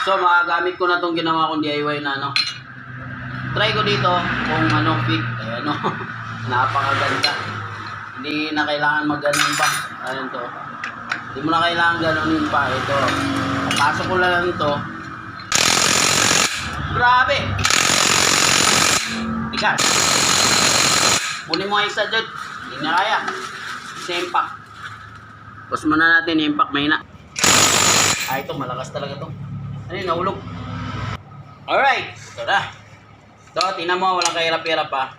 So, magagamit ko na tong ginawa kong DIY na ano. Try ko dito kung ano fit. Eh, ano. Napakaganda. Hindi na kailangan mag-ganon pa. Ayun to. Hindi mo na kailangan ganonin pa. Ito. Pasok ko lang to. Grabe! Tigas. Kunin mo isa dyan. Hindi na kaya. Sa impact. Tapos muna natin impact mahina. Ah, ito. Malakas talaga to. Ano yun? Nahulog. Alright. Ito na. Ito, tingnan mo. Walang kahirap-hirap pa.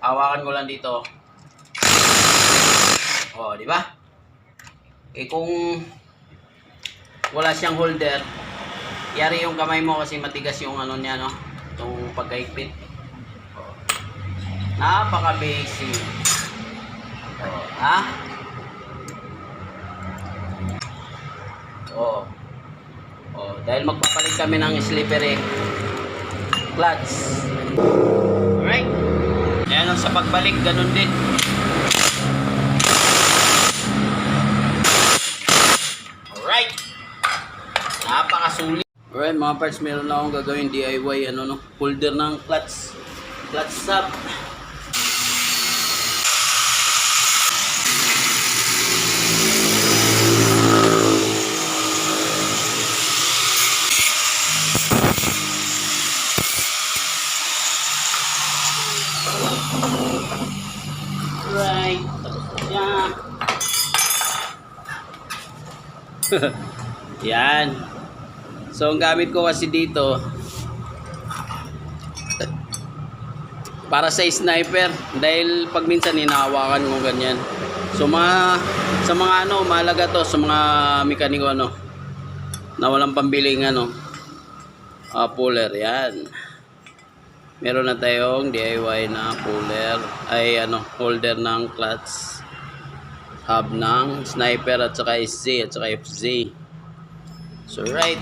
Hawakan ko lang dito. Oh, di ba? Eh kung wala siyang holder, yari yung kamay mo kasi matigas yung ano niya, no? Itong pagkaigpit. Oh. Napaka-basic. Oh, ha? Oh. Oh, dahil magpapalit kami ng slippery clutch. Alright. Ayan, sa pagbalik, ganun din. Alright. Napakasulit. Alright mga parts, meron lang akong gagawin DIY ano no, holder ng clutch. Clutch stop. Right. Tapos. Yan. So, ang gamit ko kasi dito, para sa sniper, dahil pag minsan hinahawakan mo ganyan. So, mga, sa mga ano, mahalaga to, sa mga mekaniko ano, na walang pambiling ano, ah, puller, yan. Meron na tayong DIY na puller, ay ano, holder ng clutch hub ng sniper at saka SZ at saka FZ. So right.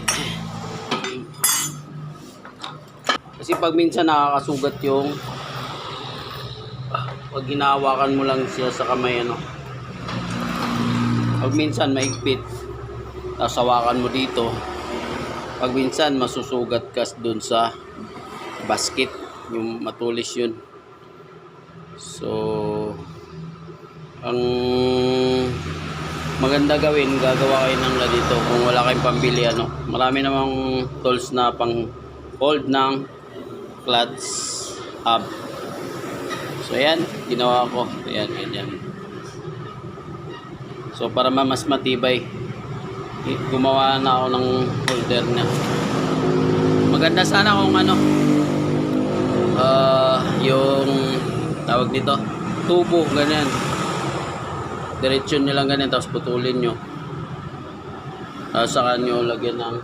Kasi pag minsan nakakasugat yung pag hinahawakan mo lang siya sa kamay ano. Pag minsan maigpit, tapos hawakan mo dito. Pag minsan masusugat ka dun sa basket, yung matulis yun. So, ang maganda gawin, gagawa kayo ng ganito kung wala kayong pambili ano. Marami namang tools na pang hold ng clutch hub. So ayan, ginawa ko. Ayan, ganyan. So para ma- mas matibay, gumawa na ako ng holder niya. Maganda sana kung ano, ah yung tawag nito, tubo, ganyan. Diretso nyo lang ganyan tapos putulin nyo. Tapos saka nyo lagyan ng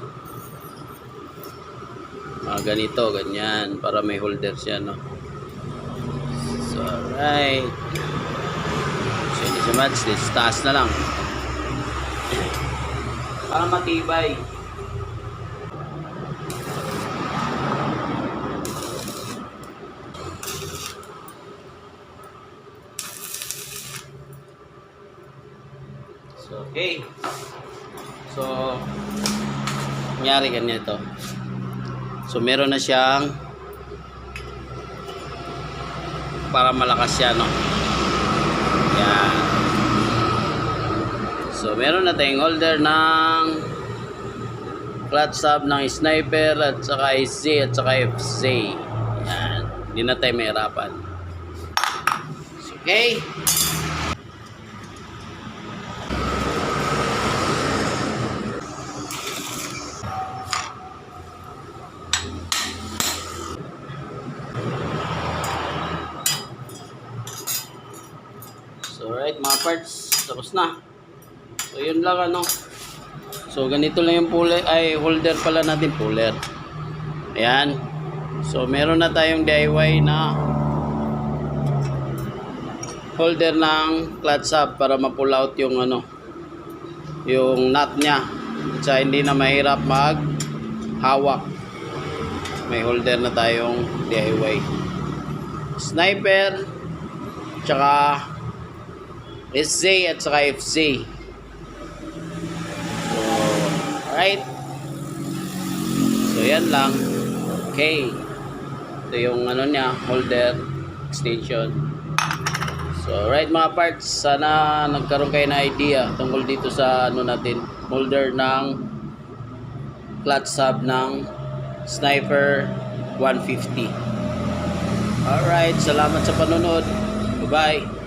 mga ganito ganyan para may holder siya no? So alright. So hindi siya match this taas na lang. Para matibay So, okay. So, nangyari ganito. So, meron na siyang para malakas siya, no? Yan. So, meron na tayong holder ng clutch sub ng sniper at saka SZ at saka FC. Yan. Hindi na tayo mahirapan. Okay. Alright mga parts, tapos na. So, yun lang ano. So, ganito lang yung puller, ay holder pala natin, puller. Ayan. So, meron na tayong DIY na holder ng clutch hub para ma-pull out yung ano, yung nut niya. At hindi na mahirap mag hawak. May holder na tayong DIY. Sniper, tsaka SZ at saka FC. So, alright. ayan lang. Okay. Ito yung ano niya, holder, extension. So, right mga parts, sana nagkaroon kayo ng idea tungkol dito sa ano natin, holder ng clutch sub ng Sniper 150. Alright, salamat sa panonood. Bye-bye.